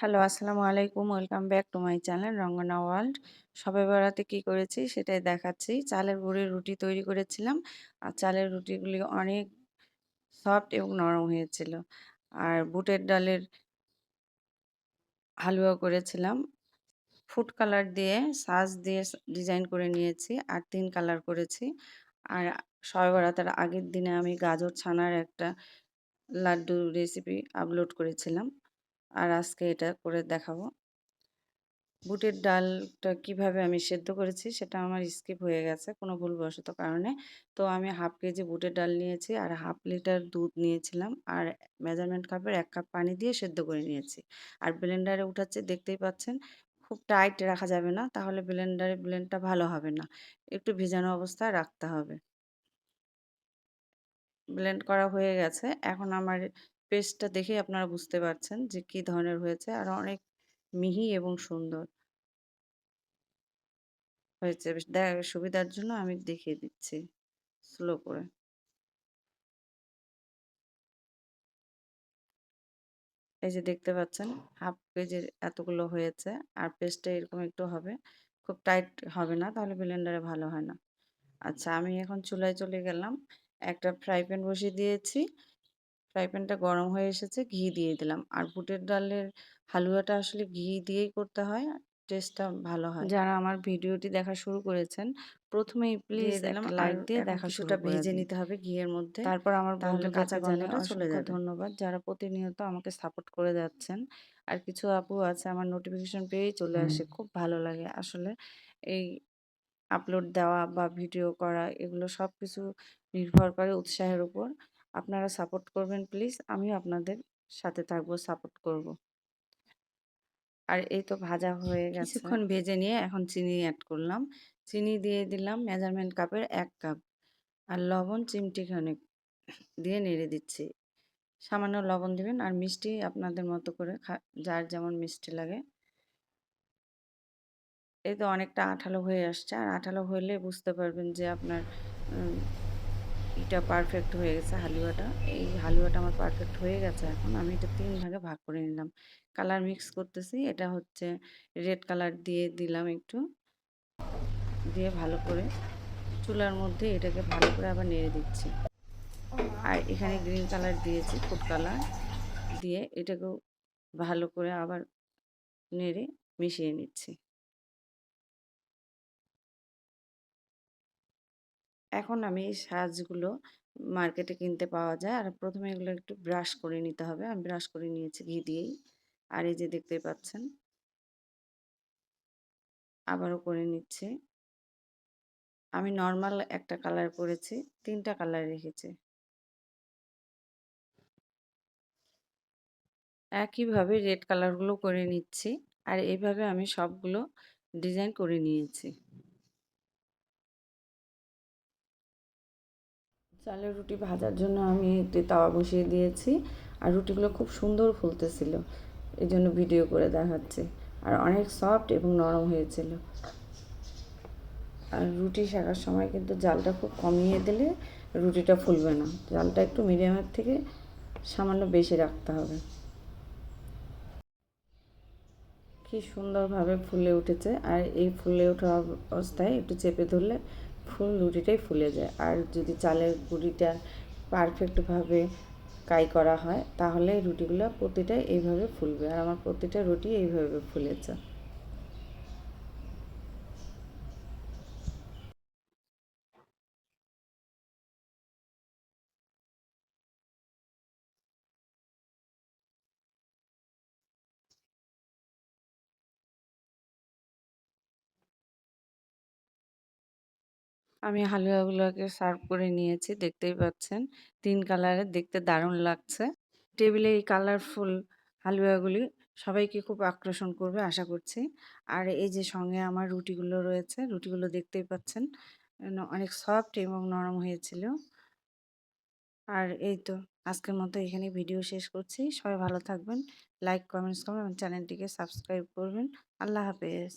Hello, আসসালামু আলাইকুম। Welcome back to my channel Rangana world. সবে বেড়াতে কী করেছি সেটাই দেখাচ্ছি। চালের গুঁড়ির রুটি তৈরি করেছিলাম। আর চালের রুটিগুলি অনেক সফট এবং নরম হয়েছিল। আর বুটের ডালের হালুয়া করেছিলাম। ফুড কালার দিয়ে সাজ দিয়ে ডিজাইন করে নিয়েছি আর তিন কালার করেছি। আর সবে বেড়াতার আগের দিনে আমি গাজর ছানার একটা লাড্ডু রেসিপি আপলোড করেছিলাম। আর আজকে এটা করে দেখাবো। বুটের ডালটা কীভাবে আমি সেদ্ধ করেছি সেটা আমার স্কিপ হয়ে গেছে কোনো ভুলবশত কারণে। তো আমি হাফ কেজি বুটের ডাল নিয়েছি আর হাফ লিটার দুধ নিয়েছিলাম আর মেজারমেন্ট কাপের এক কাপ পানি দিয়ে সেদ্ধ করে নিয়েছি। আর ব্লেন্ডারে উঠাচ্ছে দেখতেই পাচ্ছেন খুব টাইট রাখা যাবে না তাহলে ব্লেন্ডারে ব্লেন্ডটা ভালো হবে না। একটু ভিজানো অবস্থায় রাখতে হবে। ব্লেন্ড করা হয়ে গেছে। এখন আমার পেস্টটা দেখেই আপনারা বুঝতে পারছেন যে কি ধরনের হয়েছে আর অনেক মিহি এবং সুন্দর। হয়েছে সুবিধার জন্য আমি দেখিয়ে দিচ্ছি স্লো করে। এই যে দেখতে পাচ্ছেন, হাফ কেজির এতগুলো হয়েছে আর পেস্টটা এরকম একটু হবে, খুব টাইট হবে না, তাহলে ব্লেন্ডারে ভালো হয় না। আচ্ছা আমি এখন চুলায় চলে গেলাম, একটা ফ্রাই প্যান বসিয়ে দিয়েছি। ফ্রাই প্যানটা গরম হয়ে এসেছে ঘি দিয়ে দিলাম। আর বুটের ডালের হালুয়াটা আসলে ঘি দিয়েই করতে হয় টেস্টটা ভালো হয়। যারা আমার ভিডিওটি দেখা শুরু করেছেন প্রথমেই প্লিজ দিলাম লাইক দিয়ে দেখা শুরুটা ভেজে নিতে হবে ঘিয়ের মধ্যে। তারপর আমার তাহলে কাঁচা গন্ধটা চলে যাবে। ধন্যবাদ। যারা প্রতিনিয়ত আমাকে সাপোর্ট করে যাচ্ছেন আর কিছু আপু আছে আমার নোটিফিকেশন পেয়েই চলে আসে খুব ভালো লাগে আসলে। এই আপলোড দেওয়া বা ভিডিও করা এগুলো সব কিছু নির্ভর করে উৎসাহের উপর। আপনারা সাপোর্ট করবেন প্লিজ আমিও আপনাদের সাথে থাকব সাপোর্ট করব। আর এই তো ভাজা হয়ে গেছে। কিছুক্ষণ ভেজে নিয়ে এখন চিনি অ্যাড করলাম। চিনি দিয়ে দিলাম মেজারমেন্ট কাপের এক কাপ আর লবণ চিমটি খানেক দিয়ে নেড়ে দিচ্ছি। সামান্য লবণ দিবেন আর মিষ্টি আপনাদের মতো করে যার যেমন মিষ্টি লাগে। এই তো অনেকটা আঠালো হয়ে আসছে। আর আঠালো হলে বুঝতে পারবেন যে আপনার এটা পারফেক্ট হয়ে গেছে হালুয়াটা। এই হালুয়াটা আমার পারফেক্ট হয়ে গেছে এখন। আমি এটা তিন ভাগে ভাগ করে নিলাম। কালার মিক্স করতেছি। এটা হচ্ছে রেড কালার দিয়ে দিলাম একটু। দিয়ে ভালো করে চুলার মধ্যে এটাকে ভালো করে আবার নেড়ে দিচ্ছি। আর এখানে গ্রিন কালার দিয়েছি, ফুড কালার দিয়ে এটাকেও ভালো করে আবার নেড়ে মিশিয়ে নিচ্ছি। এখন আমি এই সাজগুলো মার্কেটে কিনতে পাওয়া যায়। আর প্রথমে এগুলো একটু ব্রাশ করে নিতে হবে। আমি ব্রাশ করে নিয়েছি ঘি দিয়েই। আর এই যে দেখতে পাচ্ছেন। আবারও করে নিচ্ছে। আমি নর্মাল একটা কালার করেছি, তিনটা কালার রেখেছি। একইভাবে রেড কালারগুলো করে নিচ্ছি। আর এইভাবে আমি সবগুলো ডিজাইন করে নিয়েছি। চালের রুটি ভাজার জন্য আমি একটি তাওয়া বসিয়ে দিয়েছি। আর রুটিগুলো খুব সুন্দর ফুলতেছিল। এই জন্য ভিডিও করে দেখাচ্ছে। আর অনেক সফট এবং নরম হয়েছিল। আর রুটি শেখার সময় কিন্তু জালটা খুব কমিয়ে দিলে রুটিটা ফুলবে না। জালটা একটু মিডিয়ামের থেকে সামান্য বেশি রাখতে হবে। কি সুন্দরভাবে ফুলে উঠেছে। আর এই ফুলে ওঠা অবস্থায় একটু চেপে ধরলে ফুল রুটিটাই ফুলে যায়। আর যদি চালের গুঁড়িটা পারফেক্টভাবে কাই করা হয়, তাহলে রুটিগুলো প্রতিটাই এইভাবে ফুলবে। আর আমার প্রতিটা রুটি এইভাবে ফুলেছে। আমি হালুয়াগুলোকে সার্ভ করে নিয়েছি, দেখতেই পাচ্ছেন। তিন কালারের, দেখতে দারুণ লাগছে। টেবিলে এই কালারফুল হালুয়াগুলি সবাইকে খুব আকর্ষণ করবে, আশা করছি। আর এই যে সঙ্গে আমার রুটিগুলো রয়েছে, রুটিগুলো দেখতেই পাচ্ছেন। অনেক সফট এবং নরম হয়েছিল। আর এই তো, আজকের মতো এখানে ভিডিও শেষ করছি। সবাই ভালো থাকবেন, লাইক, কমেন্টস করবেন এবং চ্যানেলটিকে সাবস্ক্রাইব করবেন। আল্লাহ হাফেজ।